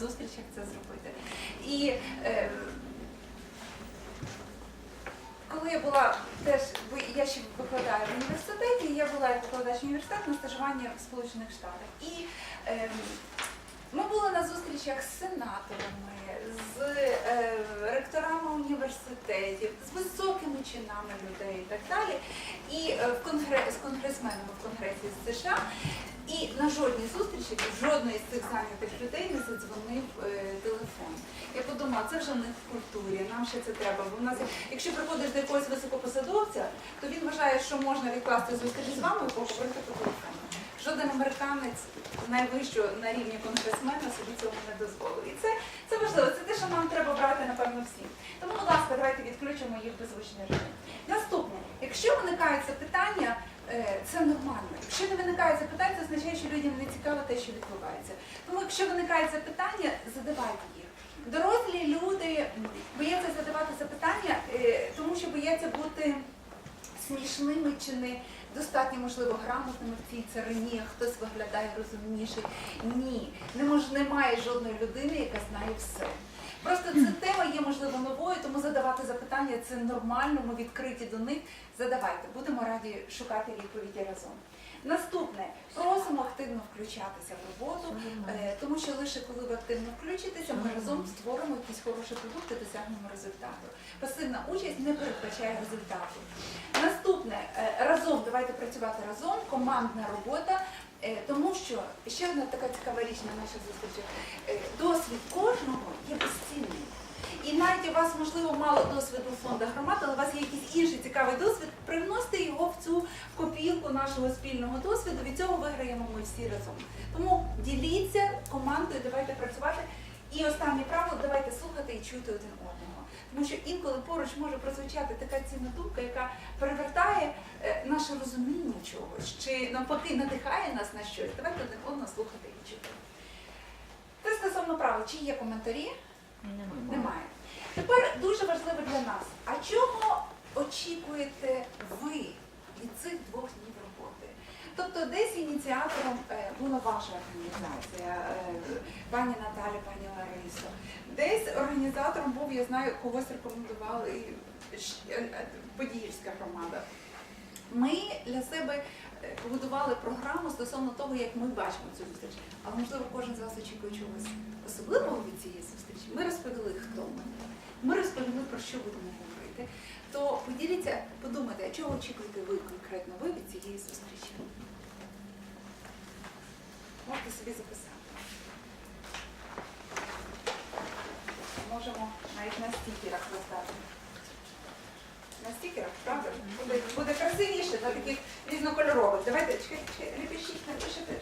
зустрічах це зробити. І е, коли я була теж, я ще викладаю в університеті, я була як викладач університету на стажуванні в Сполучених Штатах. І ем, ми були на зустрічах з сенаторами, з е, ректорами університетів, з високими чинами людей і так далі, і е, в конгре- з конгресменами в Конгресі з США. І на жодній зустрічі жодної з цих зайнятих людей не задзвонив е, телефон. Я подумала, це вже не в культурі, нам ще це треба. Бо в нас, якщо приходиш до якогось високопосадовця, то він вважає, що можна відкласти зустріч з вами і поговорити по телефону. Жоден американець найвищого на рівні конгресмена собі цього не дозволив. І це, це важливо, це те, що нам треба брати, напевно, всім. Тому, будь ласка, давайте відключимо їх беззвучний режим. Наступне, якщо виникають запитання, е, це нормально. Якщо не виникають запитань, це означає, що людям не цікаво те, що відбувається. Тому якщо виникають запитання, задавайте їх. Дорослі люди бояться задавати запитання, е, тому що бояться бути смішними чи не достатньо, можливо, грамотними в цій царині, а хтось виглядає розумніший. Ні, немає жодної людини, яка знає все. Просто ця тема є, можливо, новою, тому задавати запитання це нормально, ми відкриті до них. Задавайте, будемо раді шукати відповіді разом. Наступне, просимо активно включатися в роботу, е, тому що лише коли ви активно включитеся, ми разом створимо якийсь хороший продукт і досягнемо результату. Пасивна участь не передбачає результату. Наступне, е, разом, давайте працювати разом, командна робота. Е, Тому що ще одна така цікава річ на наших зустрічах. Досвід кожного є безцінний. І навіть у вас, можливо, мало досвіду в фондах громад, але у вас є якийсь інший цікавий досвід, привносите його в цю нашого спільного досвіду. Від цього виграємо ми всі разом. Тому діліться командою, давайте працювати. І останнє правило, давайте слухати і чути один одного. Тому що інколи поруч може прозвучати така цінна думка, яка перевертає е, наше розуміння чогось, чи навпаки надихає нас на щось. Давайте один одного слухати і чути. Це стосовно правил. Чи є коментарі? Немає. Тепер дуже важливо для нас. А чого очікуєте ви від цих двох днів? Тобто десь ініціатором е, була ваша організація, е, пані Наталя, пані Ларисо. Десь організатором був, я знаю, когось рекомендували е, Подільська громада. Ми для себе побудували програму стосовно того, як ми бачимо цю зустріч. Але можливо кожен з вас очікує чогось особливого від цієї зустрічі. Ми розповіли, хто ми. Ми розповіли, про що будемо говорити. То поділіться, подумайте, чого очікуєте ви конкретно ви від цієї зустрічі? Можете собі записати. Можемо навіть на стікерах поставити. На стікерах, правда? Буде, буде красивіше, на таких різнокольорових. Давайте, чекайте, чекайте, не пишіть, напишете.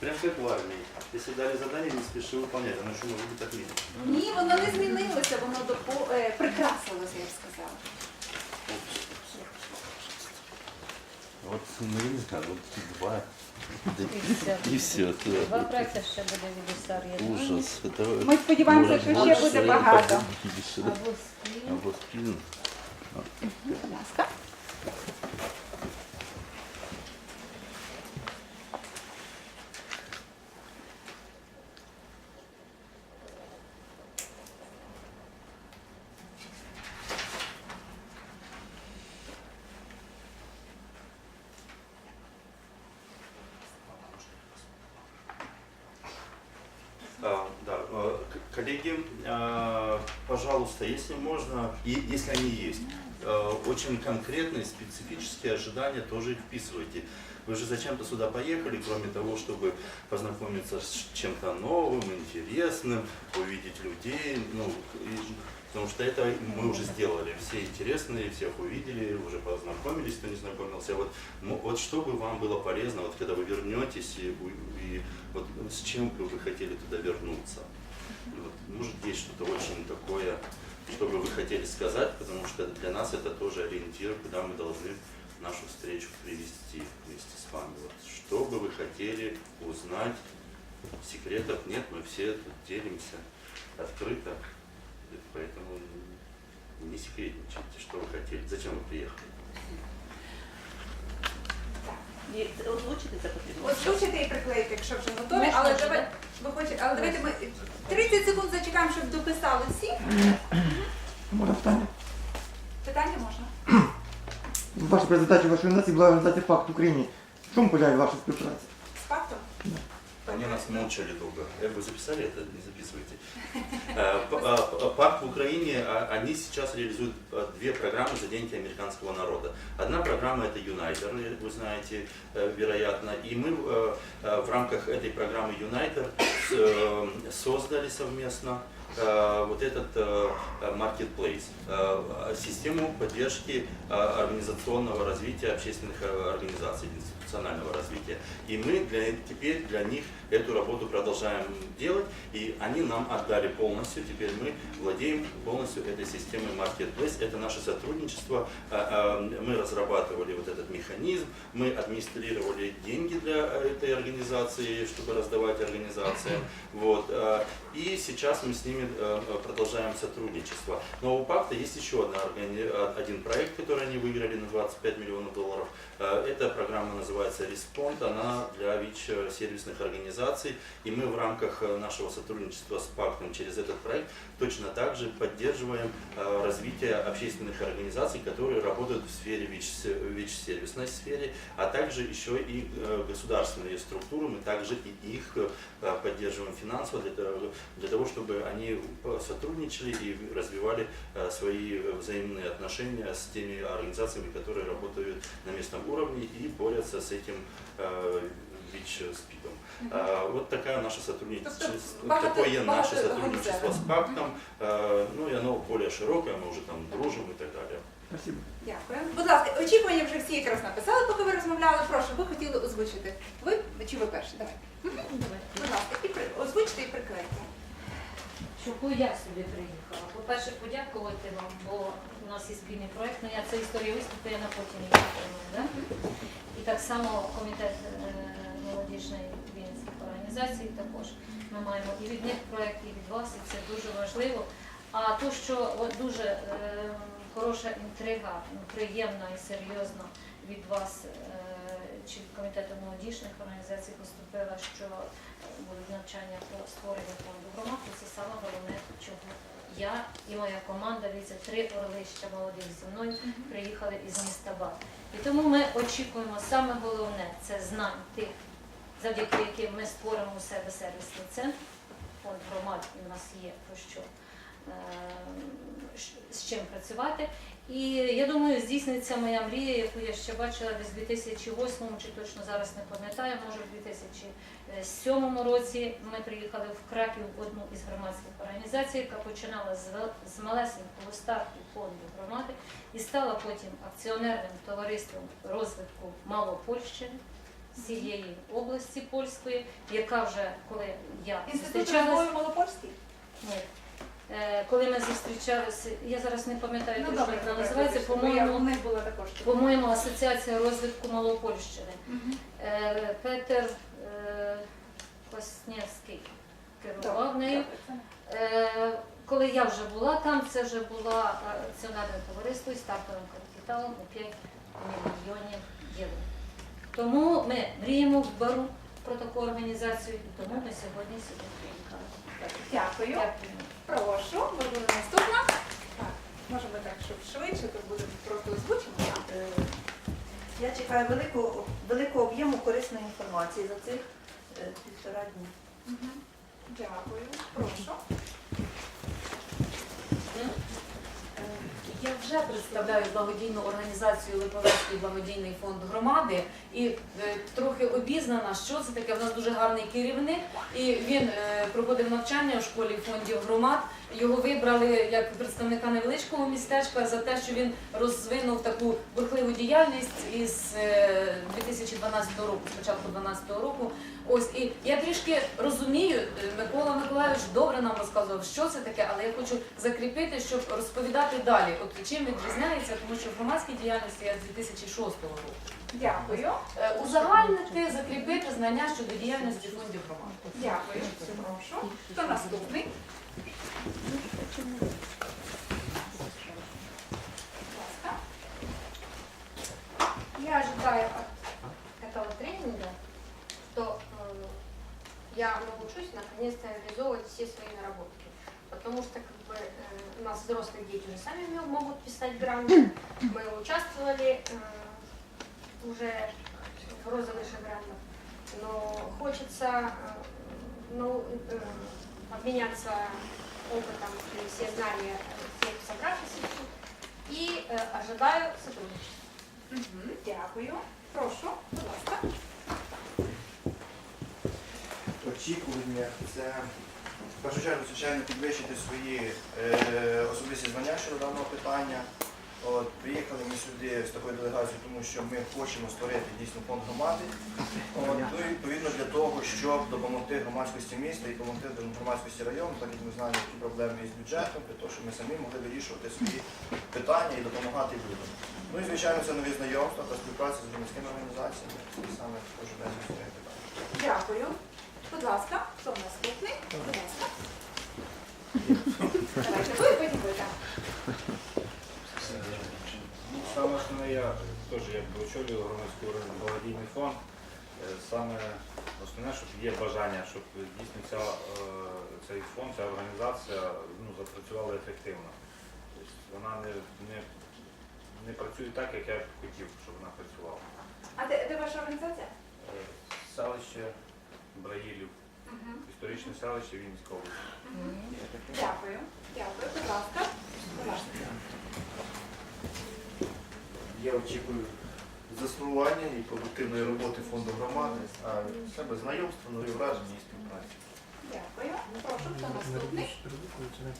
Прям как в армии. Если дали задание, не спеши выполнять, оно еще может быть отменено. Ні, воно не змінилося, воно допо... е, прикрасилося, я б сказала. Ну, не знаю, вот два. І все. и все. Два проекти ще буде від історії. Ужас. Это, Ми сподіваємося, що ще буде багато. Або спільно. Або спин. Будь ласка. Коллеги, э, пожалуйста, если можно, и если они есть, э, очень конкретные, специфические ожидания тоже вписывайте. Вы же зачем-то сюда поехали, кроме того, чтобы познакомиться с чем-то новым, интересным, увидеть людей, ну, и- потому что это мы уже сделали, все интересные, всех увидели, уже познакомились, кто не знакомился. Вот, ну, вот чтобы вам было полезно, вот когда вы вернетесь, и, и вот с чем бы вы хотели туда вернуться. Может, есть что-то очень такое, что бы вы хотели сказать, потому что для нас это тоже ориентир, куда мы должны нашу встречу привести вместе с вами. Вот, что бы вы хотели узнать, секретов нет, мы все тут делимся открыто, поэтому не секретничайте, что вы хотели, зачем вы приехали. І це озвучити це потрібно. Озвучити і приклеїти, якщо вже готові, Можна але вже, давай, ви хочете, але давайте ми 30 секунд зачекаємо, щоб дописали всі. Можна питання? Питання можна. Ваша презентація вашої організації була організація факт в Україні. В чому полягає ваша співпраця? З фактом. Они нас мучили долго. Э, Вы записали это? Не записывайте. Э, а, п- Парк в Украине, а, они сейчас реализуют две программы за деньги американского народа. Одна программа это э, вы знаете, э, вероятно. И мы э, э, в рамках этой программы э, создали совместно э, вот этот э, э, marketplace, э, систему поддержки э, организационного развития общественных э, организаций, институционального развития. И мы для, теперь для них эту работу продолжаем делать, и они нам отдали полностью, теперь мы владеем полностью этой системой Marketplace. Это наше сотрудничество, Э, э, мы разрабатывали вот этот механизм, мы администрировали деньги для этой организации, чтобы раздавать организациям. Вот. Э, И сейчас мы с ними э, продолжаем сотрудничество. Но у ПАКТа есть еще одна э, один проект, который они выиграли на 25 миллионов долларов. Э, Эта программа называется Respond, она для ВИЧ-сервисных организаций. И мы в рамках э, нашего сотрудничества с ПАКТом через этот проект точно так же поддерживаем э, развитие общественных организаций, которые работают в сфере ВИЧ- ВИЧ-сервисной сфере, а также еще и э, государственные структуры, мы также и их э, поддерживаем финансово для того, для того, чтобы они э, сотрудничали и развивали э, свои э, взаимные отношения с теми организациями, которые работают на местном уровне и борются с этим э, ВИЧ-СПИДом. А, Вот такая наше сотрудничество, Тобто багато- такое наше багато сотрудничество с галузеве. ПАКТом, Э, ну и оно более широкое, мы уже там дружим и так далее. Спасибо. Дякую. Будь ласка, очікування вже всі якраз написали, поки ви розмовляли. Прошу, ви хотіли озвучити. Ви чи ви перші? Давай. Будь ласка, і при... озвучте і приклейте. Чого я сюди приїхала? По-перше, подякувати вам, бо у нас є спільний проєкт, але я це історія виступу, я на підтримую, да? І так само комітет е, молодіжної вінських організацій також. Ми маємо і від них проєкт, і від вас, і це дуже важливо. А то, що от дуже е, хороша інтрига, ну, приємна і серйозна від вас е, чи від комітету молодіжних організацій поступила, що е, будуть навчання по створенню фонду громад, це саме головне, чого я і моя команда, дивіться, три орлища молодих зі мною приїхали із міста Бат. І тому ми очікуємо саме головне це знань тих, завдяки яким ми створимо у себе сервісний центр. Фонд громад і в нас є про що з чим працювати. І я думаю, здійсниться моя мрія, яку я ще бачила десь у 2008 чи точно зараз не пам'ятаю, може в 2007 році ми приїхали в Краків в одну із громадських організацій, яка починала з, малесенького старту фонду громади і стала потім акціонерним товариством розвитку Малопольщини. Цієї області польської, яка вже коли я Інститут зустрічалася, розмови Малопольський? ні. Е, Коли ми зустрічалися, я зараз не пам'ятаю, Ну як вона називається, по-моєму, по-моєму, Асоціація розвитку Малопольщини. Е, Петер е, Коснєвський керував нею. Коли я вже була там, це вже було акціонерне товариство із стартовим капіталом у 5 мільйонів євро. Тому ми мріємо в бару про таку організацію, і тому ми сьогодні сюди приїхали. Дякую. Дякую. Прошу, ви будемо наступна. Так, можемо так, щоб швидше, то буде просто озвучено. Е, Я чекаю великого, великого об'єму корисної інформації за цих е, півтора дні. Угу. Дякую. Прошу. Я вже представляю благодійну організацію Липовецький благодійний фонд громади і е, трохи обізнана, що це таке. В нас дуже гарний керівник, і він е, проходив навчання в школі фондів громад. Його вибрали як представника невеличкого містечка за те, що він розвинув таку бурхливу діяльність із е, 2012 року, спочатку 2012 року. Ось і я трішки розумію, е, Микола Миколаївич добре нам розказував, що це таке, але я хочу закріпити, щоб розповідати далі. От чим відрізняється, тому що в громадській діяльності я з 2006 року. Дякую. Е, Узагальнити, закріпити знання щодо діяльності фондів громад. Дякую. Прошу. Хто наступний? Я научусь наконец-то реализовывать все свои наработки. Потому что как бы, э, у нас взрослые дети уже сами мо- могут писать гранты. Мы участвовали э, уже в розыгрыше грантов. Но хочется э, ну, обменяться опытом и все знания всех собравшихся. И э, ожидаю сотрудничества. Мгм, Дякую. Прошу, будь очікування це в першу чергу, звичайно, підвищити свої е, особисті знання щодо даного питання. От, приїхали ми сюди з такою делегацією, тому що ми хочемо створити дійсно фонд громади. От, ну відповідно для того, щоб допомогти громадськості міста і допомогти громадськості району, так як ми знаємо, які проблеми є з бюджетом, для того, щоб ми самі могли вирішувати свої питання і допомагати людям. Ну і звичайно, це нові знайомства та співпраця з громадськими організаціями, і саме також одне з основних. Дякую. Будь ласка, хто наступний? Будь ласка. Давайте ви, потім ви, так. Ну, Саме основне, я теж якби очолюю громадський благодійний фонд. Е, Саме основне, щоб є бажання, щоб дійсно ця, е, цей фонд, ця організація ну, запрацювала ефективно. Тобто вона не, не, не працює так, як я б хотів, щоб вона працювала. А де, де ваша організація? Е, Селище Браїлів, історичне селище Вінницької області. Дякую. Дякую. Будь ласка. Будь ласка. Я очікую заснування і продуктивної роботи фонду громади, а себе знайомства, нові враження і співпраці. Дякую. Прошу, хто наступний?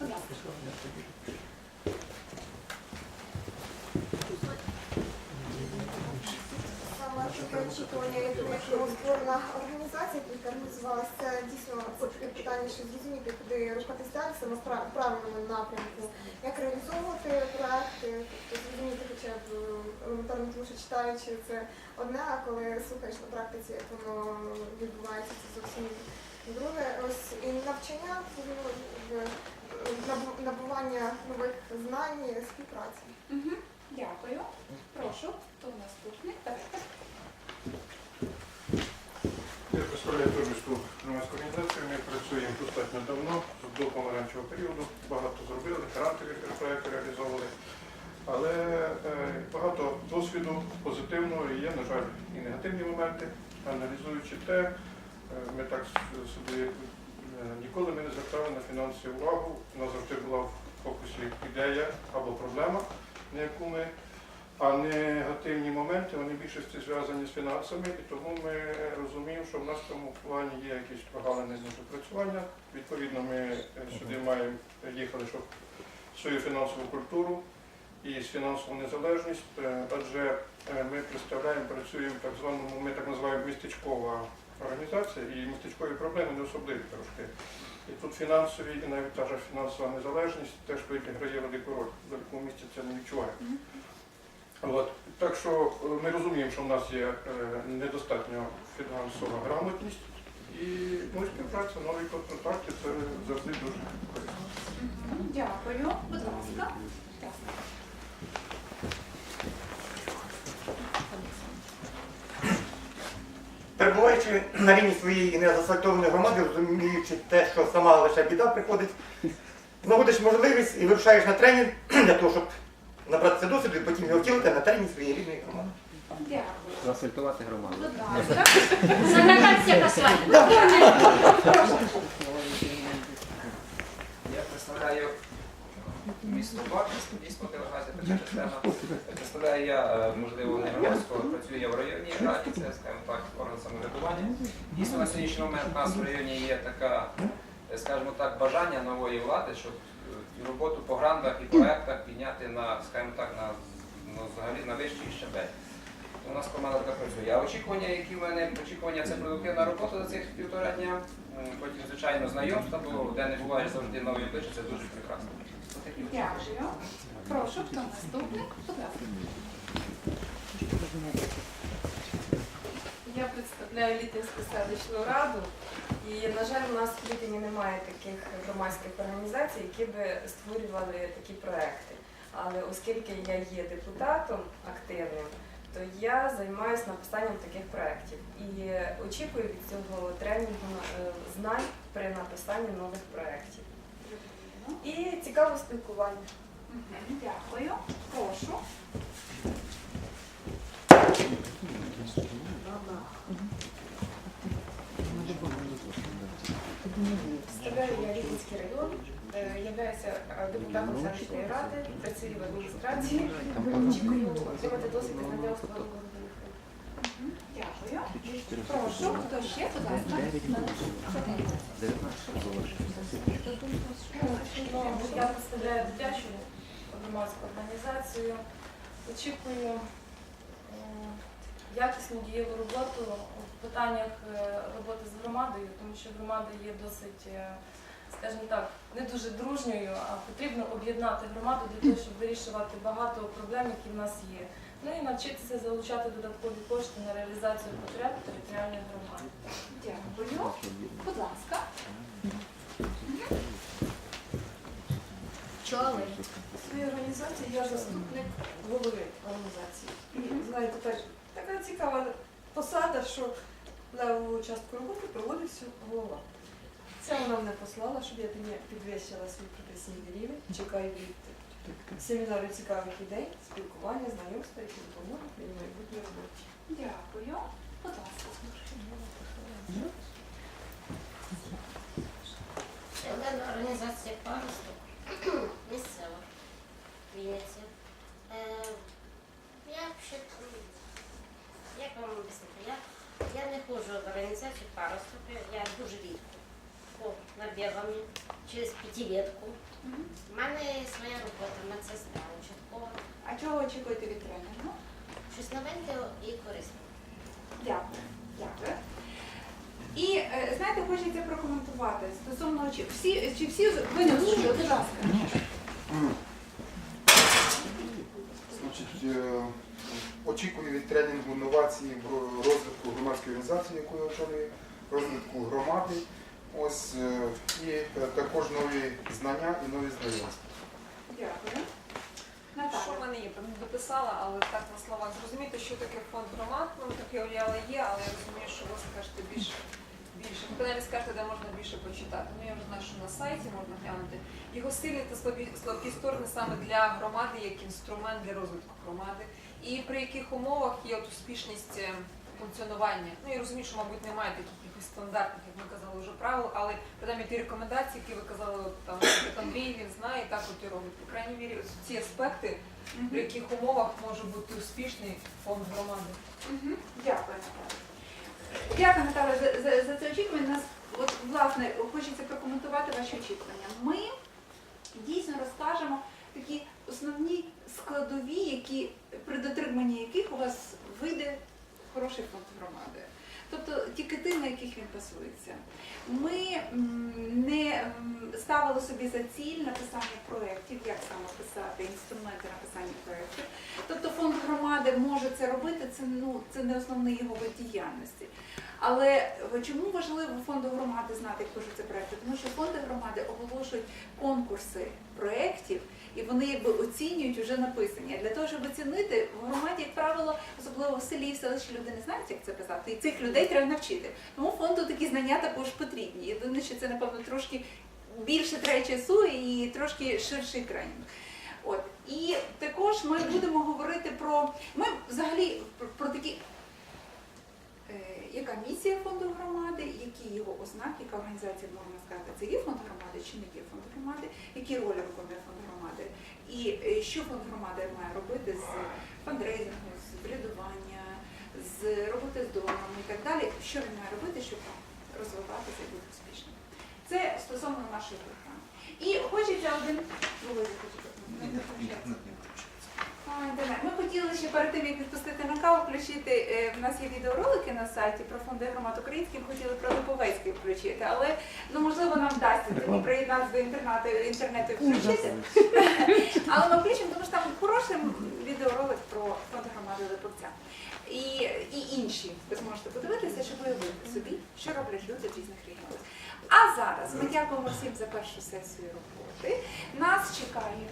Будь ласка. Саме таке очікування, я створена організація, яка організувалася, це дійсно це таке питання, що зрозуміти, куди рухатись далі, саме в правильному напрямку, як реалізовувати проекти, тобто зрозуміти хоча б е, елементарно, тому що читаючи це одне, а коли слухаєш на практиці, як воно відбувається, це зовсім друге. Ось і навчання, ну, набування нових знань, співпраці. Мгм. Дякую. Прошу, хто наступний? Давайте. Я представляю Турбівську громадську організацію. Ми працюємо достатньо давно, до помаранчевого періоду. Багато зробили, грантові проекти реалізовували. Але е, багато досвіду позитивного і є, на жаль, і негативні моменти. Аналізуючи те, е, ми так собі е, ніколи ми не звертали на фінанси увагу. У нас завжди була в фокусі ідея або проблема, на яку ми а негативні моменти вони в більшості зв'язані з фінансами, і тому ми розуміємо, що в цьому плані є якісь прогалини недопрацювання. Відповідно, ми е, сюди маємо їхали, щоб свою фінансову культуру і з фінансову незалежність, е, адже е, ми представляємо, працюємо в так званому, ми так називаємо містечкова організація, і містечкові проблеми не особливі трошки. І тут фінансові, і навіть та ж фінансова незалежність теж відіграє велику роль. В великому місті це не відчуває. От. Так що е, ми розуміємо, що в нас є е, недостатньо фінансова грамотність і ну, співпраця, нові контакти це завжди дуже корисно. Дякую. Будь ласка. Перебуваючи на рівні своєї незасфальтованої громади, розуміючи те, що сама лише біда приходить, знаходиш можливість і вирушаєш на тренінг для того, щоб набратися досвіду і потім його втілити на терені своєї рідної громади. Дякую. Заасфальтувати громаду. Будь ласка. Закататися асфальт. Я представляю місто Баківськ, дійсно делегація така система. Представляю я, е, можливо, не громадського, працюю я в районній раді, це, скажімо так, орган самоврядування. Дійсно, на сьогоднішній момент у нас в районі є така, е, скажімо так, бажання нової влади, щоб е, роботу по грантах і проектах підняти на, скажімо так, на, ну, взагалі на вищий щабель. У нас команда така працює. А очікування, які в мене очікування, це продуктивна робота за цих півтора дня. Потім, звичайно, знайомства, бо де не буваєш завжди нові обличчя, це дуже прекрасно. Дякую. Прошу, хто наступний? Будь ласка. Я представляю Літинську селищну раду, і, на жаль, у нас в Літині немає таких громадських організацій, які би створювали такі проекти. Але оскільки я є депутатом активним, то я займаюся написанням таких проєктів і очікую від цього тренінгу е, знань при написанні нових проєктів. І цікаве спілкування. Мгм, Дякую. Прошу. Представляю я Рівненський район, е, являюся е, депутатом селищної ради, працюю в адміністрації, очікую отримати досвід і знання у складу Прошу, хто ще, будь ласка. Я представляю дитячу громадську організацію. Очікую е, якісну дієву роботу в питаннях е, роботи з громадою, тому що громада є досить, е, скажімо так, не дуже дружньою, а потрібно об'єднати громаду для того, щоб вирішувати багато проблем, які в нас є. Ну і навчитися залучати додаткові кошти на реалізацію потреб територіальних громад. Дякую. Будь ласка. Пчоли. В своїй організації я заступник голови організації. І знаєте, теж така цікава посада, що леву частку роботи проводить всю голова. Це вона мене послала, щоб я підвищила свій професійний рівень. Чекаю від семінарів цікавих ідей, спілкування, знайомства, які допоможуть мені в майбутній роботі. Дякую. Будь ласка. Член організації паросток місцева Вінниці. Е, я ще, як вам об'яснити, я, я не ходжу в організацію паросток, я дуже рідко. По набігам через п'ятилетку. У мене своя робота, медсестра участкова. А чого очікуєте від тренінгу? Щось новеньке і корисне. Дякую. Дякую. І е, знаєте, хочеться прокоментувати стосовно чи всі чи всі винесли, будь ласка. Значить, е, очікую від тренінгу новації в розвитку громадської організації, яку я очолюю, розвитку громади. Ось е, і е, також нові знання і нові знайомства. Дякую. Що в мене є, не дописала, але так на словах зрозуміти, що таке фонд громад, ну таке уявлення є, але я розумію, що ви скажете більше. Більше. Ви принаймні скажете, де можна більше почитати. Ну я вже знаю, що на сайті можна глянути. Його сильні та слабі, слабкі сторони саме для громади як інструмент для розвитку громади. І при яких умовах є от успішність е, функціонування. Ну я розумію, що, мабуть, немає таких якихось стандартних, як ми казали, вже правил, але принаймні ті рекомендації, які ви казали, от, там Андрій, він знає, і так от і робить. По крайній мірі, ось ці аспекти, при яких умовах може бути успішний фонд громади. Мгм. Дякую, Наталя. Дякую, Наталя, за, за, за це очікування. Нас, от, власне, хочеться прокоментувати ваші очікування. Ми дійсно розкажемо такі основні складові, які, при дотриманні яких у вас вийде хороший фонд громади. Тобто тільки ті, на яких він базується. Ми не ставили собі за ціль написання проєктів, як саме писати, інструменти написання проєктів. Тобто фонд громади може це робити, це, ну, це не основний його вид діяльності. Але е, чому важливо фонду громади знати, як пишуться проєкти? Тому що фонди громади оголошують конкурси проєктів, і вони якби оцінюють вже написані. Для того, щоб оцінити, в громаді, як правило, особливо в селі, в селищі люди не знають, як це писати. І цих людей треба навчити. Тому фонду такі знання також потрібні. Єдине, що це, напевно, трошки більше треба часу і трошки ширший тренінг. От. І також ми будемо говорити про. Ми взагалі про, про такі. Яка місія фонду громади, які його ознаки, яка організація можна сказати, це є фонд громади чи не є фонд громади, які ролі виконує фонд громади, і е, що фонд громади має робити з фандрейзингу, з врядування, з роботи з донорами і так далі, що він має робити, щоб розвиватися і бути успішним. Це стосовно нашої програми. І хочеться один Володя, Ми хотіли ще перед тим, як відпустити на каву, включити. е, В нас є відеоролики на сайті про фонди громад українських, хотіли про Липовецький включити, але ну можливо нам вдасться тоді приєднатися до інтернету інтернету і включити. Але ми включимо, тому що там хороший відеоролик про фонди громади Липовця. І, і інші ви зможете подивитися, щоб уявити собі, що роблять люди в різних регіонах. А зараз ми дякуємо всім за першу сесію роботи. Нас чекає